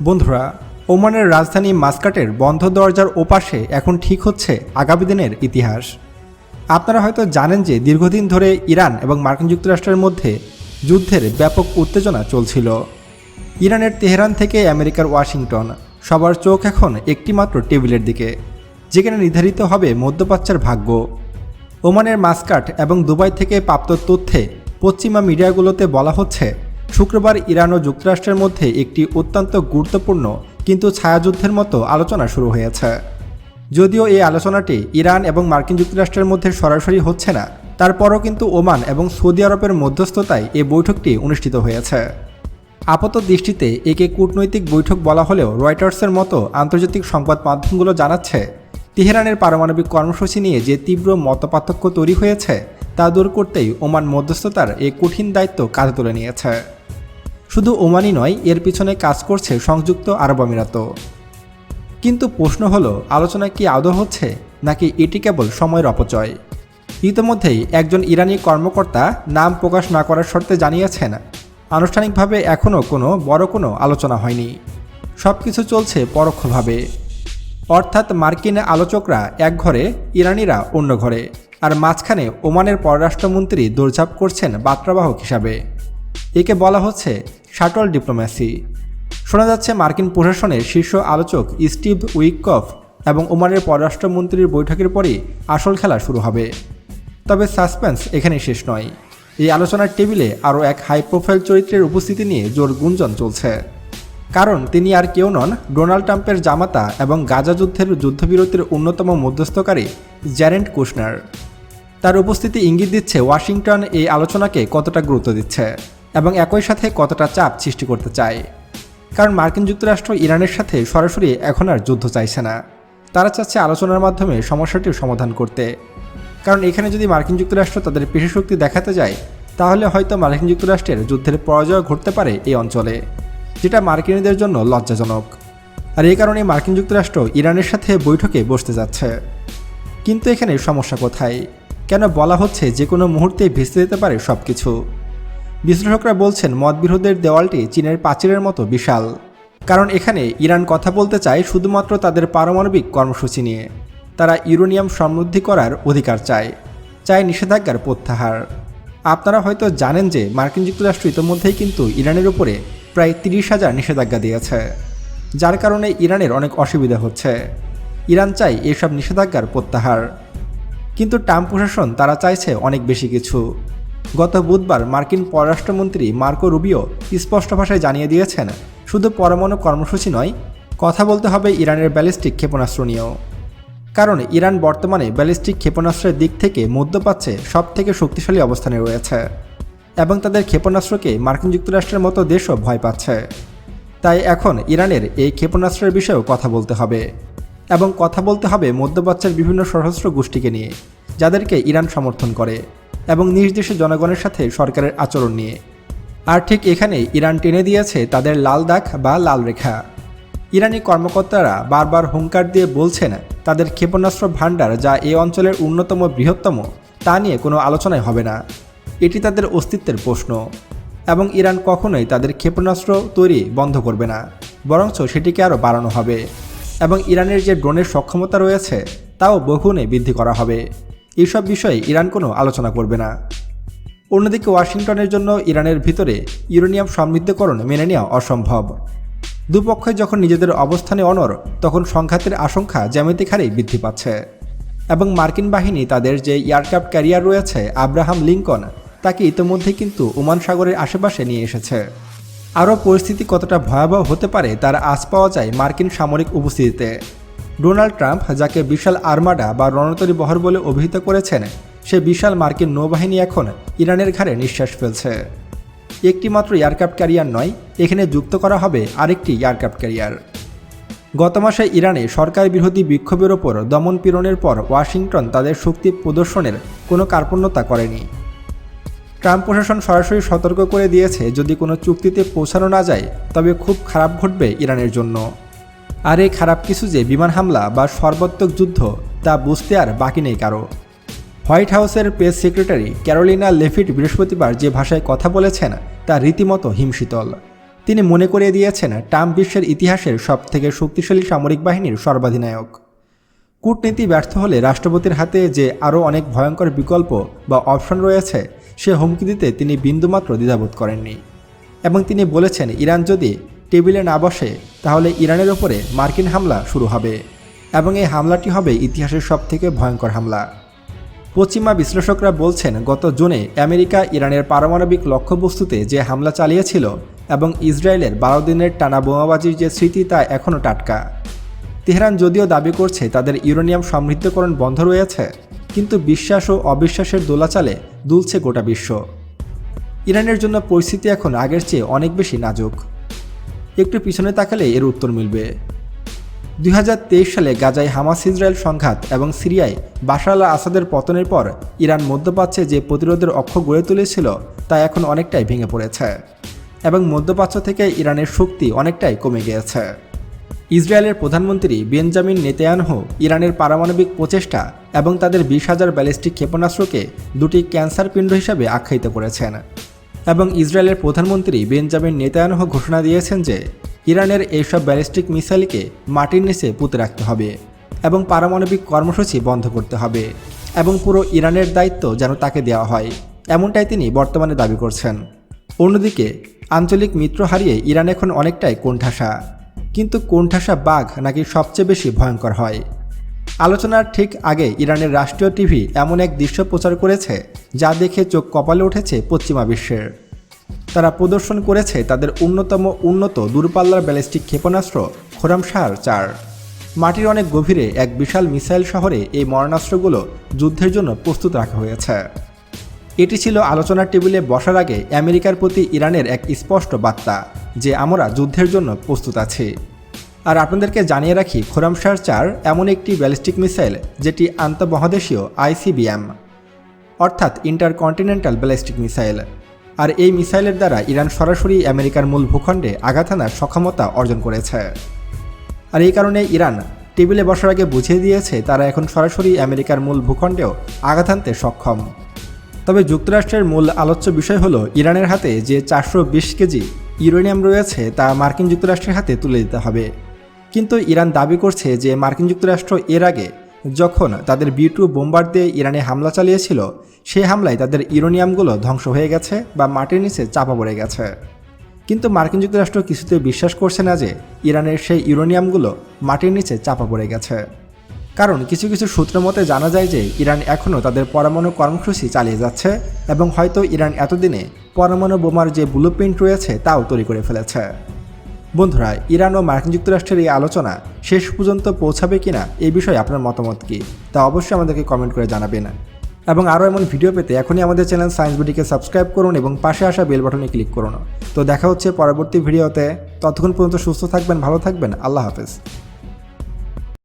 বন্ধুরা, ওমানের রাজধানী মাস্কাটের বন্ধ দরজার ওপাশে এখন ঠিক হচ্ছে আগামী দিনের ইতিহাস। আপনারা হয়তো জানেন যে দীর্ঘদিন ধরে ইরান এবং মার্কিন যুক্তরাষ্ট্রের মধ্যে যুদ্ধের ব্যাপক উত্তেজনা চলছিল। ইরানের তেহরান থেকে আমেরিকার ওয়াশিংটন, সবার চোখ এখন একটিমাত্র টেবিলের দিকে, যেখানে নির্ধারিত হবে মধ্যপ্রাচ্যের ভাগ্য। ওমানের মাস্কাট এবং দুবাই থেকে প্রাপ্ত তথ্যে পশ্চিমা মিডিয়াগুলোতে বলা হচ্ছে শুক্রবার ইরান ও যুক্তরাষ্ট্রের মধ্যে একটি অত্যন্ত গুরুত্বপূর্ণ, কিন্তু ছায়াযুদ্ধের মতো আলোচনা শুরু হয়েছে। যদিও এই আলোচনাটি ইরান এবং মার্কিন যুক্তরাষ্ট্রের মধ্যে সরাসরি হচ্ছে না, তারপরও কিন্তু ওমান এবং সৌদি আরবের মধ্যস্থতায় এই বৈঠকটি অনুষ্ঠিত হয়েছে। আপাত দৃষ্টিতে একে কূটনৈতিক বৈঠক বলা হলেও রয়টার্সের মতো আন্তর্জাতিক সংবাদ মাধ্যমগুলো জানাচ্ছে, তেহরানের পারমাণবিক কর্মসূচি নিয়ে যে তীব্র মতপার্থক্য তৈরি হয়েছে, তা দূর করতেই ওমান মধ্যস্থতার এই কঠিন দায়িত্ব কাঁধে তুলে নিয়েছে। শুধু ওমানই নয়, এর পিছনে কাজ করছে সংযুক্ত আরব আমিরাতও। কিন্তু প্রশ্ন হলো আলোচনা কি আদৌ হচ্ছে, নাকি এটি কেবল সময়ের অপচয়? ইতিমধ্যেই একজন ইরানি কর্মকর্তা নাম প্রকাশ না করার শর্তে জানিয়েছেন, আনুষ্ঠানিকভাবে এখনও কোনো বড় কোনো আলোচনা হয়নি। সব কিছু চলছে পরোক্ষভাবে। অর্থাৎ মার্কিন আলোচকরা এক ঘরে, ইরানিরা অন্য ঘরে, আর মাঝখানে ওমানের পররাষ্ট্রমন্ত্রী দৌড়ঝাঁপ করছেন বার্তাবাহক হিসাবে। একে বলা হচ্ছে শাটল ডিপ্লোম্যাসি। শোনা যাচ্ছে মার্কিন প্রশাসনের শীর্ষ আলোচক স্টিভ উইকফ এবং ওমানের পররাষ্ট্রমন্ত্রীর বৈঠকের পরই আসল খেলা শুরু হবে। তবে সাসপেন্স এখানে শেষ নয়। এই আলোচনার টেবিলে আরও এক হাই প্রোফাইল চরিত্রের উপস্থিতি নিয়ে জোর গুঞ্জন চলছে। কারণ তিনি আর কেউ নন ডোনাল্ড ট্রাম্পের জামাতা এবং গাজা যুদ্ধের যুদ্ধবিরতির অন্যতম মধ্যস্থকারী জ্যারেন্ট কুশনার। তার উপস্থিতি ইঙ্গিত দিচ্ছে ওয়াশিংটন এই আলোচনাকে কতটা গুরুত্ব দিচ্ছে। এবং একই সাথে কতটা চাপ সৃষ্টি করতে চায়। কারণ মার্কিন যুক্তরাষ্ট্র ইরানের সাথে সরাসরি এখন আর যুদ্ধ চাইছে না। তারা চাচ্ছে আলোচনার মাধ্যমে সমস্যাটির সমাধান করতে। কারণ এখানে যদি মার্কিন যুক্তরাষ্ট্র তাদের পেশি দেখাতে যায়, তাহলে হয়তো মার্কিন যুক্তরাষ্ট্রের যুদ্ধের পরাজয় ঘটতে পারে এই অঞ্চলে, যেটা মার্কিনীদের জন্য লজ্জাজনক। আর এই কারণে মার্কিন যুক্তরাষ্ট্র ইরানের সাথে বৈঠকে বসতে যাচ্ছে। কিন্তু এখানে সমস্যা কোথায়? কেন বলা হচ্ছে যে কোনো মুহূর্তে ভেস্তে যেতে পারে সব কিছু বিশ্লেষকরা বলছেন, মতবিরোধের দেওয়ালটি চীনের প্রাচীরের মতো বিশাল। কারণ এখানে ইরান কথা বলতে চায় শুধুমাত্র তাদের পারমাণবিক কর্মসূচি নিয়ে। তারা ইউরেনিয়াম সমৃদ্ধি করার অধিকার চায় চায় নিষেধাজ্ঞার প্রত্যাহার। আপনারা হয়তো জানেন যে মার্কিন যুক্তরাষ্ট্র ইতিমধ্যেই কিন্তু ইরানের উপরে প্রায় তিরিশ হাজার নিষেধাজ্ঞা দিয়েছে, যার কারণে ইরানের অনেক অসুবিধা হচ্ছে। ইরান চাই এসব নিষেধাজ্ঞার প্রত্যাহার। কিন্তু ট্রাম্প প্রশাসন তারা চাইছে অনেক বেশি কিছু। গত বুধবার মার্কিন পররাষ্ট্রমন্ত্রী মার্কো রুবিও স্পষ্ট ভাষায় জানিয়ে দিয়েছেন, শুধু পরমাণু কর্মসূচি নয়, কথা বলতে হবে ইরানের ব্যালিস্টিক ক্ষেপণাস্ত্র নিয়েও। কারণ ইরান বর্তমানে ব্যালিস্টিক ক্ষেপণাস্ত্রের দিক থেকে মধ্যপ্রাচ্যে সব থেকে শক্তিশালী অবস্থানে রয়েছে এবং তাদের ক্ষেপণাস্ত্রকে মার্কিন যুক্তরাষ্ট্রের মতো দেশও ভয় পাচ্ছে। তাই এখন ইরানের এই ক্ষেপণাস্ত্রের বিষয়েও কথা বলতে হবে এবং কথা বলতে হবে মধ্যপ্রাচ্যের বিভিন্ন সশস্ত্র গোষ্ঠীকে নিয়ে, যাদেরকে ইরান সমর্থন করে। এবং নিজ দেশের জনগণের সাথে সরকারের আচরণ নিয়ে। আর ঠিক এখানে ইরান টেনে দিয়েছে তাদের লাল দাগ বা লাল রেখা। ইরানি কর্মকর্তারা বারবার হুঙ্কার দিয়ে বলছেন, তাদের ক্ষেপণাস্ত্র ভাণ্ডার যা এ অঞ্চলের অন্যতম বৃহত্তম, তা নিয়ে কোনো আলোচনাই হবে না। এটি তাদের অস্তিত্বের প্রশ্ন। এবং ইরান কখনোই তাদের ক্ষেপণাস্ত্র তৈরি বন্ধ করবে না, বরঞ্চ সেটিকে আরও বাড়ানো হবে। এবং ইরানের যে ড্রোনের সক্ষমতা রয়েছে, তাও বহুগুণে বৃদ্ধি করা হবে। এইসব বিষয়ে ইরান কোনো আলোচনা করবে না। অন্যদিকে ওয়াশিংটনের জন্য ইরানের ভিতরে ইউরেনিয়াম সমৃদ্ধকরণ মেনে নেওয়া অসম্ভব। দুপক্ষই যখন নিজেদের অবস্থানে অনর তখন সংঘাতের আশঙ্কা জ্যামিতিক হারেই বৃদ্ধি পাচ্ছে। এবং মার্কিন বাহিনী তাদের যে এয়ারক্রাফট ক্যারিয়ার রয়েছে, আব্রাহাম লিঙ্কন, তাকে ইতিমধ্যে কিন্তু ওমান সাগরের আশেপাশে নিয়ে এসেছে। আরও পরিস্থিতি কতটা ভয়াবহ হতে পারে, তার আজ পাওয়া যায় মার্কিন সামরিক উপস্থিতিতে। ডোনাল্ড ট্রাম্প, যাকে বিশাল আর্মাডা বা রণতরী বহর বলে অভিহিত করেছেন, সে বিশাল মার্কিন নৌবাহিনী এখন ইরানের ঘাড়ে নিঃশ্বাস ফেলছে। একটি মাত্র এয়ারক্রাফট ক্যারিয়ার নয়, এখানে যুক্ত করা হবে আরেকটি এয়ারক্রাফট ক্যারিয়ার। গত মাসে ইরানে সরকার বিরোধী বিক্ষোভের ওপর দমন পীড়নের পর ওয়াশিংটন তাদের শক্তি প্রদর্শনের কোনো কার্পণ্যতা করেনি। ট্রাম্প প্রশাসন সরাসরি সতর্ক করে দিয়েছে, যদি কোনো চুক্তিতে পৌঁছানো না যায়, তবে খুব খারাপ ঘটবে ইরানের জন্য। আর এই খারাপ কিছু যে বিমান হামলা বা সর্বাত্মক যুদ্ধ, তা বুঝতে আর বাকি নেই কারও। হোয়াইট হাউসের প্রেস সেক্রেটারি ক্যারোলিনা লেফিট বৃহস্পতিবার যে ভাষায় কথা বলেছেন, তা রীতিমতো হিমশীতল। তিনি মনে করিয়ে দিয়েছেন, ট্রাম্প বিশ্বের ইতিহাসের সবথেকে শক্তিশালী সামরিক বাহিনীর সর্বাধিনায়ক। কূটনীতি ব্যর্থ হলে রাষ্ট্রপতির হাতে যে আরও অনেক ভয়ঙ্কর বিকল্প বা অপশন রয়েছে, সে হুমকি দিতে তিনি বিন্দুমাত্র দ্বিধাবোধ করেননি। এবং তিনি বলেছেন, ইরান যদি টেবিলে না বসে, তাহলে ইরানের ওপরে মার্কিন হামলা শুরু হবে এবং এই হামলাটি হবে ইতিহাসের সবথেকে ভয়ঙ্কর হামলা। পশ্চিমা বিশ্লেষকরা বলছেন, গত জুনে আমেরিকা ইরানের পারমাণবিক লক্ষ্যবস্তুতে যে হামলা চালিয়েছিল এবং ইসরায়েলের বারো দিনের টানা বোমাবাজির যে স্মৃতি তা এখনও টাটকা। তেহরান যদিও দাবি করছে, তাদের ইউরেনিয়াম সমৃদ্ধকরণ বন্ধ রয়েছে, কিন্তু বিশ্বাস ও অবিশ্বাসের দোলাচালে দুলছে গোটা বিশ্ব। ইরানের জন্য পরিস্থিতি এখন আগের চেয়ে অনেক বেশি নাজুক। একটু পিছনে তাকালে এর উত্তর মিলবে। দুই হাজার তেইশ সালে গাজায় হামাস ইসরায়েল সংঘাত এবং সিরিয়ায় বাশার আল আসাদের পতনের পর ইরান মধ্যপ্রাচ্যে যে প্রতিরোধের অক্ষ গড়ে তুলেছিল, তা এখন অনেকটাই ভেঙে পড়েছে এবং মধ্যপ্রাচ্য থেকে ইরানের শক্তি অনেকটাই কমে গিয়েছে। ইসরায়েলের প্রধানমন্ত্রী বেঞ্জামিন নেতায়ানহু ইরানের পারমাণবিক প্রচেষ্টা এবং তাদের বিশ হাজার ব্যালিস্টিক ক্ষেপণাস্ত্রকে দুটি ক্যান্সার পিণ্ড হিসাবে আখ্যায়িত করেছেন। এবং ইসরায়েলের প্রধানমন্ত্রী বেঞ্জামিন নেতায়ানহু ঘোষণা দিয়েছেন যে ইরানের এইসব ব্যালিস্টিক মিসাইলকে মাটির নিচে পুঁতে রাখতে হবে এবং পারমাণবিক কর্মসূচি বন্ধ করতে হবে এবং পুরো ইরানের দায়িত্ব যেন তাকে দেওয়া হয়, এমনটাই তিনি বর্তমানে দাবি করছেন। অন্যদিকে, আঞ্চলিক মিত্র হারিয়ে ইরান এখন অনেকটাই কোণঠাসা। কিন্তু কোণঠাসা বাঘ নাকি সবচেয়ে বেশি ভয়ঙ্কর হয়। আলোচনার ঠিক আগে ইরানের রাষ্ট্রীয় টিভি এমন এক দৃশ্য প্রচার করেছে যা দেখে চোখ কপালে উঠেছে পশ্চিমা বিশ্বের। তারা প্রদর্শন করেছে তাদের অন্যতম উন্নত দূরপাল্লার ব্যালিস্টিক ক্ষেপণাস্ত্র খোরামশার চার। মাটির অনেক গভীরে এক বিশাল মিসাইল শহরে এই মরণাস্ত্রগুলো যুদ্ধের জন্য প্রস্তুত রাখা হয়েছে। এটি ছিল আলোচনার টেবিলে বসার আগে আমেরিকার প্রতি ইরানের এক স্পষ্ট বার্তা যে আমরা যুদ্ধের জন্য প্রস্তুত আছি। আর আপনাদেরকে জানিয়ে রাখি খোরামশার চার এমন একটি ব্যালিস্টিক মিসাইল যেটি আন্তঃমহাদেশীয় আইসিবিএম, অর্থাৎ ইন্টারকন্টিনেন্টাল ব্যালিস্টিক মিসাইল। আর এই মিসাইলের দ্বারা ইরান সরাসরি আমেরিকার মূল ভূখণ্ডে আঘাত হানার সক্ষমতা অর্জন করেছে। আর এই কারণে ইরান টেবিলে বসার আগে বুঝিয়ে দিয়েছে, তারা এখন সরাসরি আমেরিকার মূল ভূখণ্ডেও আঘাত হানতে সক্ষম। তবে যুক্তরাষ্ট্রের মূল আলোচ্য বিষয় হলো, ইরানের হাতে যে চারশো বিশ কেজি ইউরেনিয়াম রয়েছে, তা মার্কিন যুক্তরাষ্ট্রের হাতে তুলে দিতে হবে। কিন্তু ইরান দাবি করছে যে মার্কিন যুক্তরাষ্ট্র এর আগে যখন তাদের বি টু বোম্বার দিয়ে ইরানে হামলা চালিয়েছিল, সেই হামলায় তাদের ইউরোনিয়ামগুলো ধ্বংস হয়ে গেছে বা মাটির নিচে চাপা পড়ে গেছে। কিন্তু মার্কিন যুক্তরাষ্ট্র কিছুতে বিশ্বাস করছে না যে ইরানের সেই ইউরোনিয়ামগুলো মাটির নিচে চাপা পড়ে গেছে। কারণ কিছু কিছু সূত্র মতে জানা যায় যে ইরান এখনও তাদের পরমাণু কর্মসূচি চালিয়ে যাচ্ছে এবং হয়তো ইরান এতদিনে পরমাণু বোমার যে ব্লু প্রিন্ট রয়েছে, তাও তৈরি করে ফেলেছে। বন্ধুরা, ইরান ও মার্কিন যুক্তরাষ্ট্রের এই আলোচনা শেষ পর্যন্ত পৌঁছাবে কিনা এ বিষয়ে আপনার মতামত কি? তা অবশ্যই আমাদেরকে কমেন্ট করে জানাবেন। এবং আরও এমন ভিডিও পেতে এখনই আমাদের চ্যানেল সায়েন্স বিডিকে সাবস্ক্রাইব করুন এবং পাশে আসা বেল বাটনে ক্লিক করুন। তো দেখা হচ্ছে পরবর্তী ভিডিওতে ততক্ষণ পর্যন্ত সুস্থ থাকবেন, ভালো থাকবেন। আল্লাহ হাফেজ।